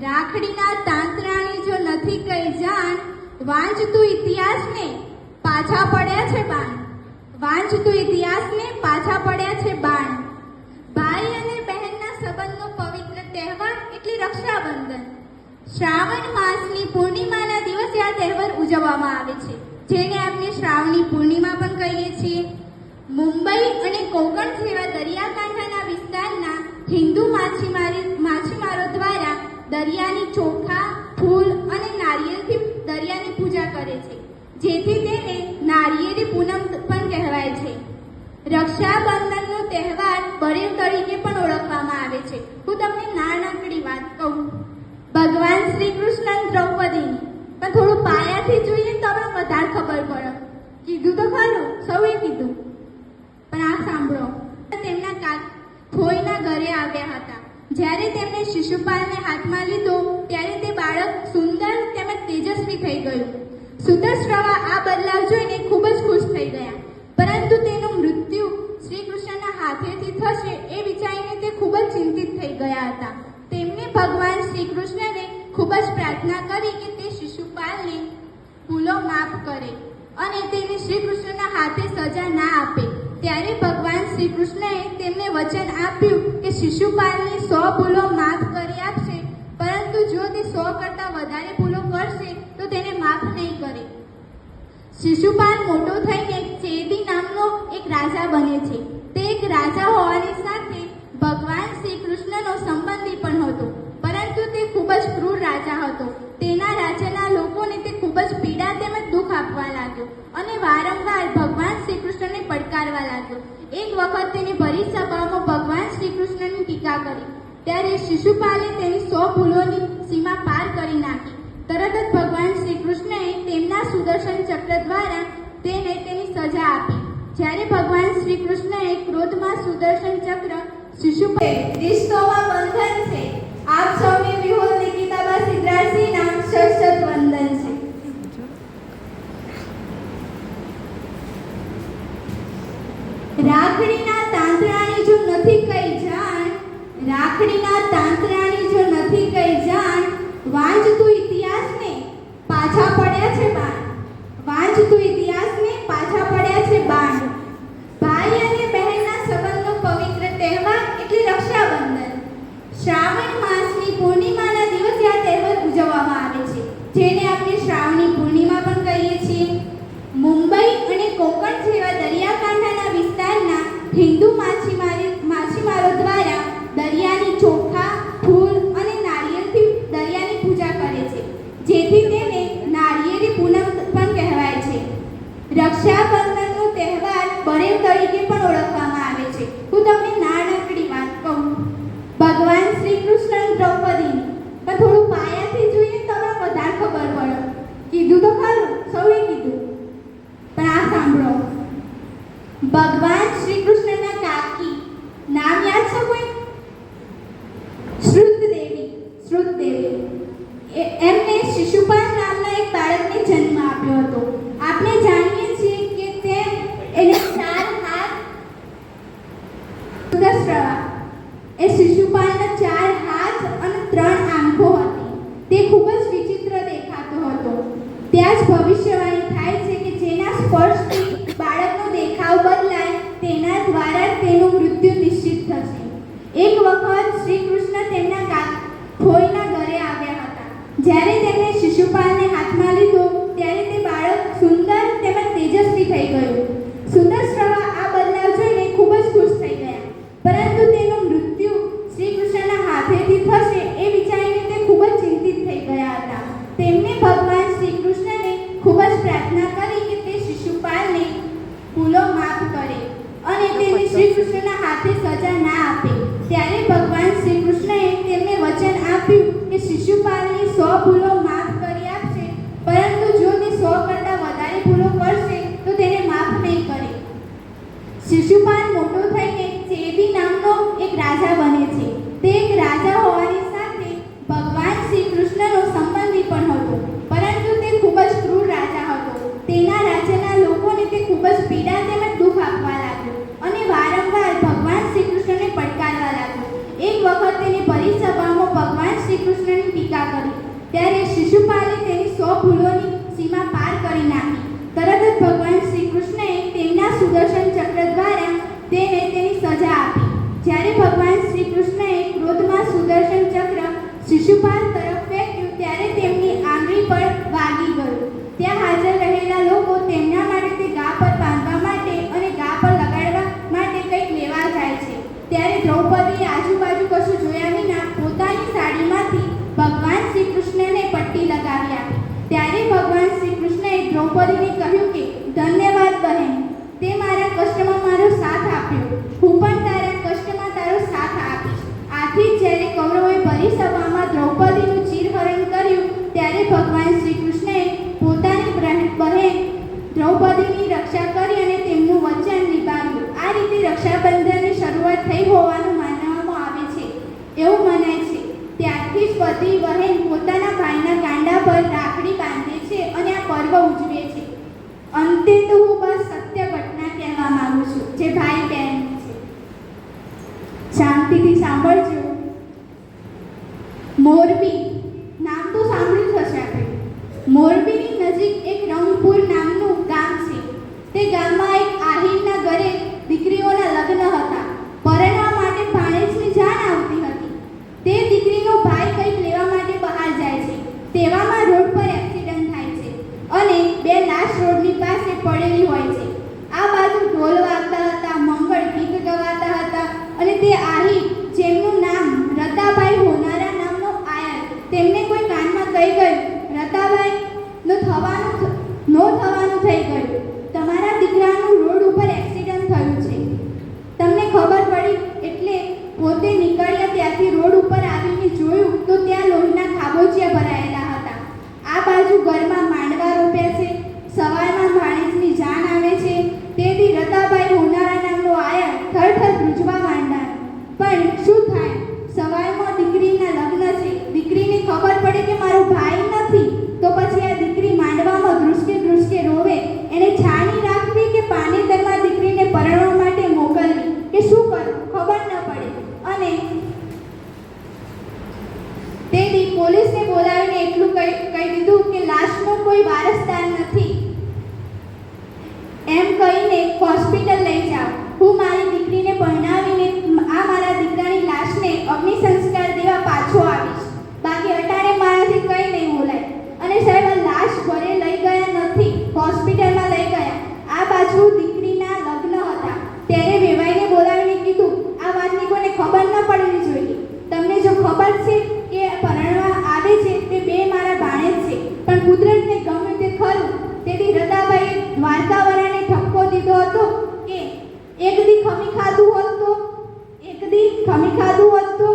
રાખડીના તાંતરાણી જો નથી કઈ જાણ વાંચતું ઇતિહાસને પાછા પડ્યા છે બાણ. વાંચતું ઇતિહાસને પાછા પડ્યા છે બાણ. ભાઈ અને બહેનના સંબંધનો પવિત્ર તહેવાર એટલે રક્ષાબંધન. શ્રાવણ માસની પૂર્ણિમાના દિવસે આ તહેવાર ઉજવવામાં આવે છે. જેને આપણે શ્રાવણી પૂર્ણિમા પણ કહીએ છીએ. મુંબઈ અને કોંકણ જેવા દરિયાકાંઠાના વિસ્તારના હિન્દુ માછીમારી માછીમારો દ્વારા દરિયાની ચોખા, ફૂલ અને નારિયેળથી દરિયાની પૂજા કરે છે. જેથી તેને નારિયેળી પૂનમ પણ કહેવાય છે. રક્ષાબંધનનો તહેવાર બળેવ તરીકે પણ ઓળખવામાં આવે છે. હું તમને નાનકડી વાત કહું. ભગવાન શ્રી કૃષ્ણ દ્રૌપદીની. પણ થોડું પાયાથી જોઈએ તો આપણે વધારે ખબર પડે. કીધું તો ખરું, સૌએ કીધું. પણ આ સાંભળો. તેમના કાક ફોઈના ઘરે આવ્યા હતા. જ્યારે તેમણે શિશુપાલને હાથમાં લીધો, ત્યારે તે બાળક સુંદર તેમજ તેજસ્વી થઈ ગયું. સુદર્શ્રવા આ બદલાવ જોઈને ખૂબ જ ખુશ થઈ ગયા. પરંતુ તેનું મૃત્યુ શ્રી કૃષ્ણના હાથેથી થશે એ વિચારીને તે ખૂબ જ ચિંતિત થઈ ગયા હતા. તેમને ભગવાન શ્રી કૃષ્ણને ખૂબ જ પ્રાર્થના કરી કે તે શિશુપાલને ભૂલો માફ કરે અને તેને શ્રી કૃષ્ણના હાથે સજા ના આપે. ત્યારે ભગવાન શ્રી કૃષ્ણએ તેમને વચન આપ્યું શિશુપાલની સો ભૂલો માફ કરી આપશે, પરંતુ જો તે સો કરતાં વધારે ભૂલો કરશે, તો તેને માફ નહીં કરે. શિશુપાલ મોટો થઈને ચેદી નામનો એક રાજા બને છે. તે એક રાજા હોવાની સાથે ભગવાન શ્રી કૃષ્ણનો સંબંધી પણ હતો, પરંતુ તે ખૂબ જ ક્રૂર રાજા હતો. તેના રાજ્યના લોકોને તે ખૂબ જ પીડા તેમજ દુઃખ આપવા લાગ્યો અને વારંવાર ભગવાન શ્રી કૃષ્ણને પડકારવા લાગ્યો. એક વખત તેની ભરી સભામાં શ્રી ટીકા કરી. ત્યારે શિશુપાલે તેની સો ભૂલોની સીમા પાર કરી નાખી. તરત જ ભગવાન શ્રી કૃષ્ણએ તેમના સુદર્શન ચક્ર દ્વારા તેને તેની સજા આપી. જ્યારે ભગવાન શ્રી કૃષ્ણએ ક્રોધમાં સુદર્શન ચક્ર શિશુપાલ રિશ્તોમાં બંધન છે. આપ સૌને વિહોલ નિકિતાબા સિદ્ધાર્થીના શત વંદન છે રાખડીના તાંતરાણી જો નથી કઈ જાણ રાખડીના તાંતરાણી જો નથી કઈ જાણ વાંચતું ઇતિહાસને પાછા પડ્યા છે બાણ વાંચતું ઇતિહાસને પાછા પડ્યા છે બાણ ભાઈ અને બહેનના સંબંધનો પવિત્ર તહેવાર એટલે રક્ષાબંધન શ્રાવણ માસની પૂર્ણિમાના દિવસે આ તહેવાર ઉજવવામાં આવે છે જેને આપણે શ્રાવણી પૂર્ણિમા પણ કહીએ છીએ મુંબઈ અને કોંકણ જેવા દરિયાકાંઠાના વિસ્તારના હિન્દુ માછીમારી માછીમારો દ્વારા દરિયાની ચોખા ફૂલ અને નારિયેળથી દરિયાની પૂજા કરે છે જેથી તેને નારિયેળી પૂનમ પણ કહેવાય છે રક્ષાબંધનનો તહેવાર બળેવ તરીકે પણ ઓળખવામાં આવે છે હું તમને નાનકડી વાત કહું ભગવાન શ્રી કૃષ્ણ દ્રૌપદીની પણ થોડું પાયાથી જોઈએ તો આપણે વધારે ખબર પડે કીધું તો ખરું સૌએ કીધું પણ આ સાંભળો ભગવાન શ્રી કૃષ્ણના કાકી. નામ યાદ છે કોઈ? શ્રુત દેવી શ્રુત દેવી એમને શિશુપાલ નામના એક બાળકને જન્મ આપ્યો હતો. આપણે જાણીએ છીએ કે તે એને ચાર હાથ એ શિશુપાલના ચાર હાથ અને ત્રણ આંખો હતી. તે ખૂબ જ વિચિત્ર દેખાતો હતો. ત્યાં જ ભવિષ્યવાણી થાય છે કે જેના સ્પર્શથી બાળકનો દેખાવ બદલાય તેના દ્વારા જ તેનું મૃત્યુ નિશ્ચિત થશે એક વખત શ્રી કૃષ્ણ તેમના કા ફોઈના ઘરે આવ્યા હતા જ્યારે તેમણે શિશુપાલને હાથમાં લીધો ત્યારે તે બાળક સુંદર તેમજ તેજસ્વી થઈ ગયું સુદર્શવા આ બદલાવ જોઈને ખૂબ જ ખુશ થઈ ગયા પરંતુ તેનું મૃત્યુ શ્રી કૃષ્ણના હાથેથી થશે એ વિચારીને તે ખૂબ જ ચિંતિત થઈ ગયા હતા તેમને ભગવાન શ્રી કૃષ્ણને ખૂબ જ પ્રાર્થના કરી કે તે શિશુપાલને ભૂલો માફ કરે અને તેને શ્રી કૃષ્ણના હાથે સજા ના આપે ત્યારે ભગવાન શ્રી કૃષ્ણએ તેમને વચન આપ્યું કે શિશુપાલની સો ભૂલો માફ કરી આપશે પરંતુ જો તે સો કરતાં વધારે ભૂલો કરશે તો તેને માફ નહીં કરે શિશુપાલ મોટો થઈને ચેદી નામનો એક રાજા બને છે તે એક રાજા હોવાની સાથે ભગવાન શ્રી કૃષ્ણનો સંબંધી પણ હતો પરંતુ તે ખૂબ જ ક્રૂર રાજા હતો તેના રાજ્યના લોકોને તે ખૂબ જ પીડા તેમજ દુઃખ આપવા લાગ્યો અને વારંવાર ભગવાન શ્રી કૃષ્ણને પડકારવા લાગ્યો એક વખત તેને પરિસભામાં ભગવાન શ્રી કૃષ્ણ ત્યારે શિશુપાલે તેની સો ભૂલોની સીમા પાર કરી નાખી તરત જ ભગવાન શ્રી કૃષ્ણએ તેમના સુદર્શન ચક્ર દ્વારા તેને તેની સજા આપી જ્યારે ભગવાન શ્રી કૃષ્ણએ ક્રોધમાં સુદર્શન ચક્ર શિશુપાલ તરફ ફેંક્યું, ત્યારે તેમની આંગળી પર વાગી ગયું. ત્યાં હાજર રહેલા લોકો તેમના માટે તે ગા પર બાંધવા માટે અને ગા પર લગાડવા માટે કંઈક લેવા જાય છે. ત્યારે દ્રૌપદીએ આજુબાજુ કશું જોયા વિના પોતાની સાડીમાંથી ભગવાન શ્રી કૃષ્ણને પટ્ટી લગાવી આપી. ત્યારે ભગવાન શ્રી કૃષ્ણએ દ્રૌપદીને કહ્યું કે, ધન્યવાદ બહેન, તે મારા કષ્ટમાં મારો સાથ આપ્યો. હું પણ તારા કષ્ટમાં તારો સાથ આપીશ આથી જ જ્યારે કૌરવોએ ભરી સભામાં દ્રૌપદીનું ચીરહરણ કર્યું, ત્યારે ભગવાન શ્રી કૃષ્ણએ પોતાની બહેન દ્રૌપદીની રક્ષા કરી અને તેમનું વચન નિભાવ્યું. આ રીતે રક્ષાબંધનની શરૂઆત થઈ હોવાનું માનવામાં આવે છે. એવું મનાય છે. ત્યારથી જ પતિ બહેન પોતાના ભાઈના કાંડા પર રાખડી બાંધે છે અને આ પર્વ ઉજવે છે. અંતે તો હું બસ સત્ય ઘટના કહેવા માંગુ છું. જે ભાઈ બહેન મોરબી. નામ તો સાંભળ્યું હશે આપણે. મોરબીની નજીક એક રંગપુર નામનું ગામ છે. તે ગામમાં એક આહિરના ઘરે દીકરીઓના લગ્ન હતા. પરણવા માટે ભાણેજની જાણ આવતી હતી. તે દીકરીનો ભાઈ કંઈક લેવા માટે બહાર જાય છે. તેવામાં રોડ પર એક્સિડન્ટ થાય છે અને બે લાશ રોડની પાસે પડેલી હોય છે. આ બાજુ ઢોલ વાગતા હતા, મંગળ ગીત ગવાતા હતા અને તે આહિર જેમનું નામ રતાબાઈ હોનારા નામનો આયર તેમને કોઈ કાનમાં કહી ગયું. રતાભાઈ નો થવાનું નો થવાનું થઈ ગયું. તમારા દીકરાનું રોડ ઉપર એક્સિડન્ટ થયું છે. તમને ખબર પડી એટલે પોતે નીકળ્યા ત્યાંથી રોડ ઉપર આવીને જોયું તો ત્યાં લોહીના ખાબોચિયા ભરાયેલા હતા. આ બાજુ ઘરમાં માંડવા રોપ્યા છે સવારમાં ભાણેજની જાન આવે છે, તેથી રતાભાઈ હોનારા નામનો આયા થરથર ધ્રુજવા માંડ્યા. પણ શું થાય સવારમાં દીકરીના લગ્ન છે દીકરીને ખબર પડે કે મારો ભાઈ નથી તો પછી આ દીકરી માંડવામાં ધ્રુસકે ધ્રુસકે રોવે એને છાણી રાખવી કે પાનેતરમાં દીકરીને પરણવા માટે મોકલવી કે શું કરવું ખબર ન પડે અને તેથી પોલીસને બોલાવીને એટલું કહી કહી દીધું કે લાશનો કોઈ વારસદાર નથી. એમ કહીને હોસ્પિટલ సమీకాదు వద్దు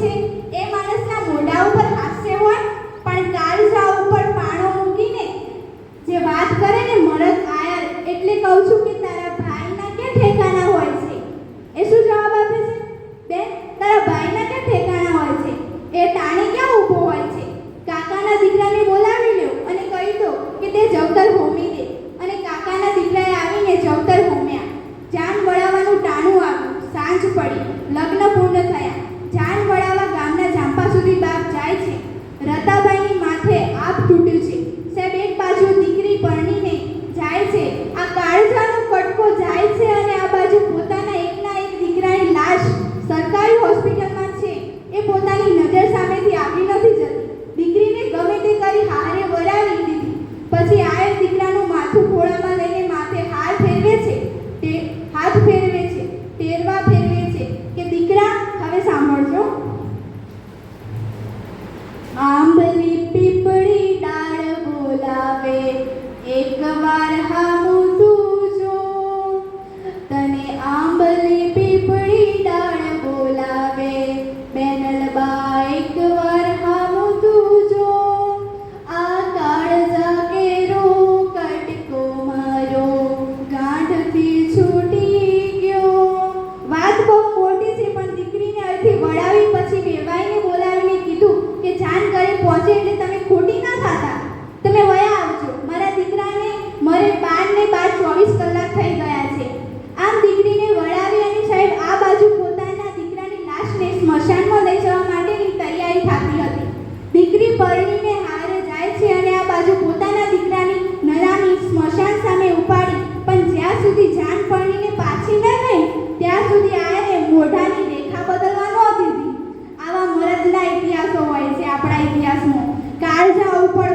take બાજુ પોતાના દીકરાની નનામી સ્મશાન સામે ઉપાડી, પણ જ્યાં સુધી જાન પરણીને પાછી ન ગઈ, ત્યાં સુધી આયરે મોઢાની રેખા બદલવા ન દીધી. આવા મરદના ઇતિહાસો હોય છે આપણા ઇતિહાસમાં. કાળજા ઉપર